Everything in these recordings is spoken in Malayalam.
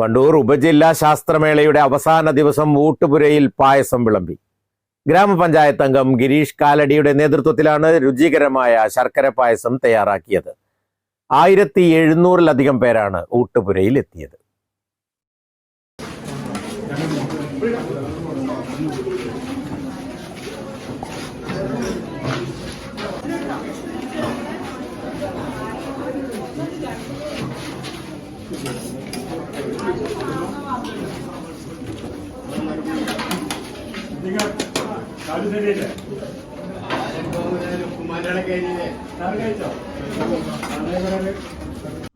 Wandoor ഉപജില്ലാ ശാസ്ത്രമേളയുടെ അവസാന ദിവസം ഊട്ടുപുരയിൽ പായസം വിളമ്പി. ഗ്രാമപഞ്ചായത്ത് അംഗം ഗിരീഷ് കാലടിയുടെ നേതൃത്വത്തിലാണ് രുചികരമായ ശർക്കര പായസം തയ്യാറാക്കിയത്. ആയിരത്തി എഴുന്നൂറിലധികം പേരാണ് ഊട്ടുപുരയിൽ എത്തിയത്.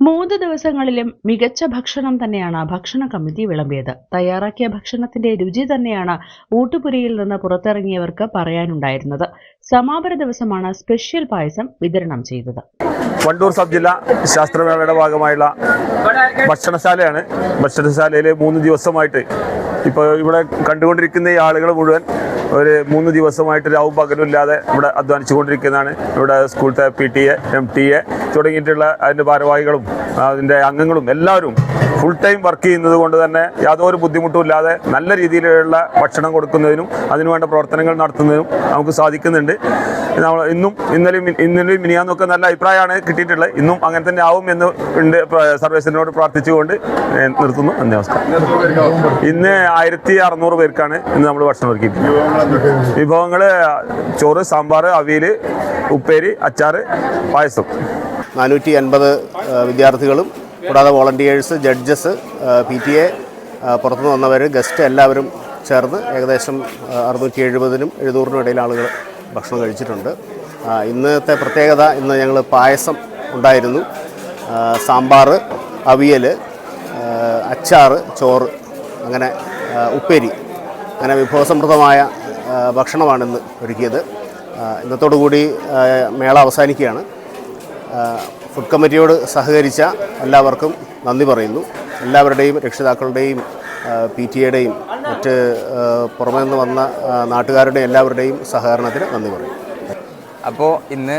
മൂന്ന് ദിവസങ്ങളിലും മികച്ച ഭക്ഷണം തന്നെയാണ് ഭക്ഷണ കമ്മിറ്റി വിളമ്പിയത്. തയ്യാറാക്കിയ ഭക്ഷണത്തിന്റെ രുചി തന്നെയാണ് ഊട്ടുപുരിയിൽ നിന്ന് പുറത്തിറങ്ങിയവർക്ക് പറയാനുണ്ടായിരുന്നത്. സമാപന ദിവസമാണ് സ്പെഷ്യൽ പായസം വിതരണം ചെയ്തത്. വണ്ടൂർ സബ് ജില്ലാ ശാസ്ത്രമേളയുടെ ഭാഗമായുള്ള ഭക്ഷണശാലയാണ്. ഭക്ഷണശാലയിലെ മൂന്ന് ദിവസമായിട്ട് ഇപ്പോൾ ഇവിടെ കണ്ടുകൊണ്ടിരിക്കുന്ന ഈ ആളുകൾ മുഴുവൻ ഒരു മൂന്ന് ദിവസമായിട്ട് രാവും പകലും ഇല്ലാതെ ഇവിടെ അധ്വാനിച്ചുകൊണ്ടിരിക്കുന്നതാണ്. ഇവിടെ സ്കൂളത്തെ P T A M T A തുടങ്ങിയിട്ടുള്ള അതിന്റെ ഭാരവാഹികളും അതിന്റെ അംഗങ്ങളും എല്ലാവരും ഫുൾ ടൈം വർക്ക് ചെയ്യുന്നത് കൊണ്ട് തന്നെ യാതൊരു ബുദ്ധിമുട്ടും ഇല്ലാതെ നല്ല രീതിയിലുള്ള ഭക്ഷണം കൊടുക്കുന്നതിനും അതിനുവേണ്ട പ്രവർത്തനങ്ങൾ നടത്തുന്നതിനും നമുക്ക് സാധിക്കുന്നുണ്ട്. നമ്മൾ ഇന്നും ഇന്നലെയും ഇന്നലെയും മിനിയാന്നൊക്കെ നല്ല അഭിപ്രായമാണ് കിട്ടിയിട്ടുള്ളത്. ഇന്നും അങ്ങനെ തന്നെ ആവും എന്ന് ഉണ്ട് സർവേസിനോട് പ്രാർത്ഥിച്ചുകൊണ്ട് നിർത്തുന്നു. നമസ്കാരം. ഇന്ന് ആയിരത്തി അറുന്നൂറ് പേർക്കാണ് ഇന്ന് നമ്മൾ ഭക്ഷണം ഒരുക്കിയിട്ടുള്ളത്. വിഭവങ്ങൾ ചോറ് സാമ്പാർ അവിയൽ ഉപ്പേരി അച്ചാറ് പായസം. നാനൂറ്റി അൻപത് വിദ്യാർത്ഥികളും കൂടാതെ volunteers judges P T A പുറത്തുനിന്ന് വന്നവർ ഗസ്റ്റ് എല്ലാവരും ചേർന്ന് ഏകദേശം അറുന്നൂറ്റി എഴുപതിനും എഴുന്നൂറിനും ഇടയിൽ ആളുകൾ ഭക്ഷണം കഴിച്ചിട്ടുണ്ട്. ഇന്നത്തെ പ്രത്യേകത ഇന്ന് ഞങ്ങൾ പായസം ഉണ്ടായിരുന്നു. സാമ്പാർ അവിയൽ അച്ചാറ് ചോറ് അങ്ങനെ ഉപ്പേരി. അങ്ങനെ വിഭവസമൃദ്ധമായ ഭക്ഷണമാണിന്ന് ഒരുക്കിയത്. ഇന്നത്തോടുകൂടി മേള അവസാനിക്കുകയാണ്. ഫുഡ് കമ്മിറ്റിയോട് സഹകരിച്ച എല്ലാവർക്കും നന്ദി പറയുന്നു. എല്ലാവരുടെയും രക്ഷിതാക്കളുടെയും പി ടി എയുടെയും മറ്റ് പുറമെ നിന്ന് വന്ന നാട്ടുകാരുടെയും എല്ലാവരുടെയും സഹകരണത്തിന് നന്ദി പറയുന്നു. അപ്പോൾ ഇന്ന്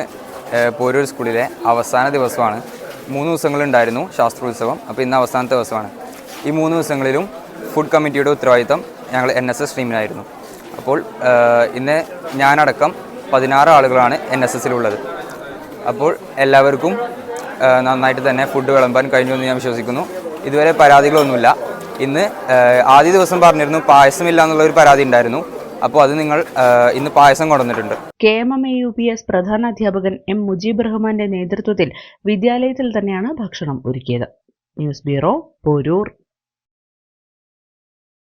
പോരൂർ സ്കൂളിലെ അവസാന ദിവസമാണ്. മൂന്ന് ദിവസങ്ങളുണ്ടായിരുന്നു ശാസ്ത്രോത്സവം. അപ്പോൾ ഇന്ന് അവസാനത്തെ ദിവസമാണ്. ഈ മൂന്ന് ദിവസങ്ങളിലും ഫുഡ് കമ്മിറ്റിയുടെ ഉത്തരവാദിത്തം ഞങ്ങൾ എൻ എസ് എസ് ടീമിനായിരുന്നു. അപ്പോൾ ഇന്ന് ഞാനടക്കം പതിനാറ് ആളുകളാണ് എൻ എസ് എസിലുള്ളത് അപ്പോൾ എല്ലാവർക്കും നന്നായിട്ട് തന്നെ ഫുഡ് വിളമ്പാൻ കഴിഞ്ഞു എന്ന് ഞാൻ വിശ്വസിക്കുന്നു. ഇതുവരെ പരാതികളൊന്നുമില്ല. ഇന്ന് ആദ്യ ദിവസം പറഞ്ഞിരുന്നു പായസമില്ല എന്നുള്ള ഒരു പരാതി ഉണ്ടായിരുന്നു. അപ്പോൾ അത് നിങ്ങൾ ഇന്ന് പായസം കൊണ്ടുവന്നിട്ടുണ്ട്. K M M A U P S പ്രധാന അധ്യാപകൻ എം മുജീബ് റഹ്മാന്റെ നേതൃത്വത്തിൽ വിദ്യാലയത്തിൽ തന്നെയാണ് ഭക്ഷണം ഒരുക്കിയത്. News bureau Poroor.